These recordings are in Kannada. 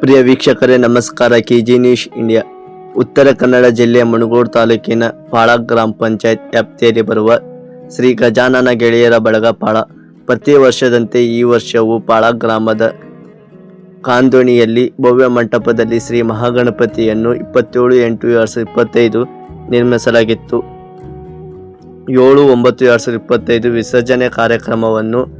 ಪ್ರಿಯ ವೀಕ್ಷಕರೇ, ನಮಸ್ಕಾರ. K G news India. ಉತ್ತರ ಕನ್ನಡ ಜಿಲ್ಲೆಯ ಮುಣಗೋಡು ತಾಲೂಕಿನ ಪಾಳ ಗ್ರಾಮ ಪಂಚಾಯತ್ ವ್ಯಾಪ್ತಿಯಲ್ಲಿ ಬರುವ ಶ್ರೀ ಗಜಾನನ ಗೆಳೆಯರ ಬಳಗ ಪಾಳ. ಪ್ರತಿ ವರ್ಷದಂತೆ ಈ ವರ್ಷವೂ ಪಾಳ ಗ್ರಾಮದ ಕಾಂದೋಣಿಯಲ್ಲಿ ಭವ್ಯ ಮಂಟಪದಲ್ಲಿ ಶ್ರೀ ಮಹಾಗಣಪತಿಯನ್ನು ಇಪ್ಪತ್ತೇಳು, ಎಂಟು, ಎರಡು ಸಾವಿರದ ಇಪ್ಪತ್ತೈದು ನಿರ್ಮಿಸಲಾಗಿತ್ತು. ಏಳು, ಒಂಬತ್ತು, ಎರಡು ಸಾವಿರದ ಇಪ್ಪತ್ತೈದು ವಿಸರ್ಜನೆ ಕಾರ್ಯಕ್ರಮವನ್ನು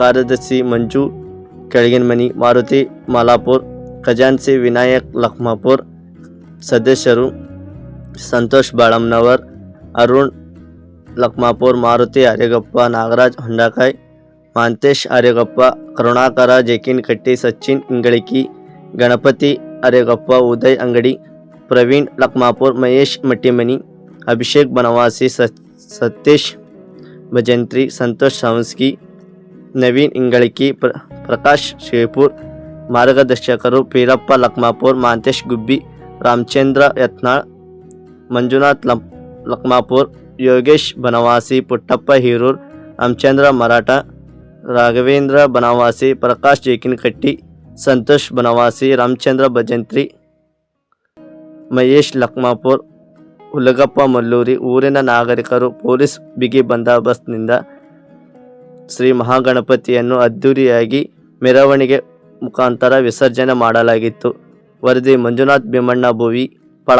ಕಾರ್ಯದರ್ಶಿ ಮಂಜು ಕೆಳಗಿನಮನಿ ಮಾರುತಿ ಮಾಲಾಪುರ್ ಖಜಾನ್ಸಿ ವಿನಾಯಕ್ ಲಕ್ಮಾಪುರ್ ಸದಸ್ಯರು ಸಂತೋಷ್ ಬಾಳಮ್ನವರ್ ಅರುಣ್ ಲಕ್ಮಾಪುರ್ ಮಾರುತಿ ಆರ್ಯಗಪ್ಪ ನಾಗರಾಜ್ ಹೊಂಡಕಾಯ್ ಮಾಂತೇಶ್ ಆರ್ಯಗಪ್ಪ ಕರುಣಾಕರ ಜೇಕಿನಕಟ್ಟಿ ಸಚಿನ್ ಇಂಗಳಿಕಿ ಗಣಪತಿ ಆರ್ಯಗಪ್ಪ ಉದಯ್ ಅಂಗಡಿ ಪ್ರವೀಣ್ ಲಕ್ಮಾಪುರ್ ಮಹೇಶ್ ಮಟ್ಟಿಮನಿ ಅಭಿಷೇಕ್ ಬನವಾಸಿ ಸತ್ ಸತೀಶ್ ಭಜಂತ್ರಿ ಸಂತೋಷ್ ಸಾವಂಸ್ಕಿ ನವೀನ್ ಇಂಗಳಿಕಿ, ಪ್ರ, ಪ್ರಕಾಶ್ ಶಿವಪುರ್ ಮಾರ್ಗದರ್ಶಕರು ಪೀರಪ್ಪ ಲಕ್ಮಾಪುರ್, ಮಾಂತೇಶ್ ಗುಬ್ಬಿ, ರಾಮಚಂದ್ರ ಯತ್ನಾಳ್, ಮಂಜುನಾಥ್ ಲಂ, ಲಕ್ಮಾಪುರ್, ಯೋಗೇಶ್ ಬನವಾಸಿ, ಪುಟ್ಟಪ್ಪ ಹೀರೂರ್, ರಾಮಚಂದ್ರ ಮರಾಠ, ರಾಘವೇಂದ್ರ ಬನವಾಸಿ, ಪ್ರಕಾಶ್ ಜೇಕಿನಕಟ್ಟಿ, ಸಂತೋಷ್ ಬನವಾಸಿ, ರಾಮಚಂದ್ರ ಭಜಂತ್ರಿ, ಮಹೇಶ್ ಲಕ್ಮಾಪುರ್, ಹುಲಗಪ್ಪ ಮಲ್ಲೂರಿ, ಊರಿನ ನಾಗರಿಕರು, ಪೊಲೀಸ್ ಬಿಗಿ ಬಂದೋಬಸ್ತ್ನಿಂದ ಶ್ರೀ ಮಹಾಗಣಪತಿಯನ್ನು ಅದ್ಧೂರಿಯಾಗಿ ಮೆರವಣಿಗೆ ಮುಖಾಂತರ ವಿಸರ್ಜನೆ ಮಾಡಲಾಗಿತ್ತು. ವರದಿ ಮಂಜುನಾಥ್ ಭೀಮಣ್ಣ ಭುವಿ ಪಳ.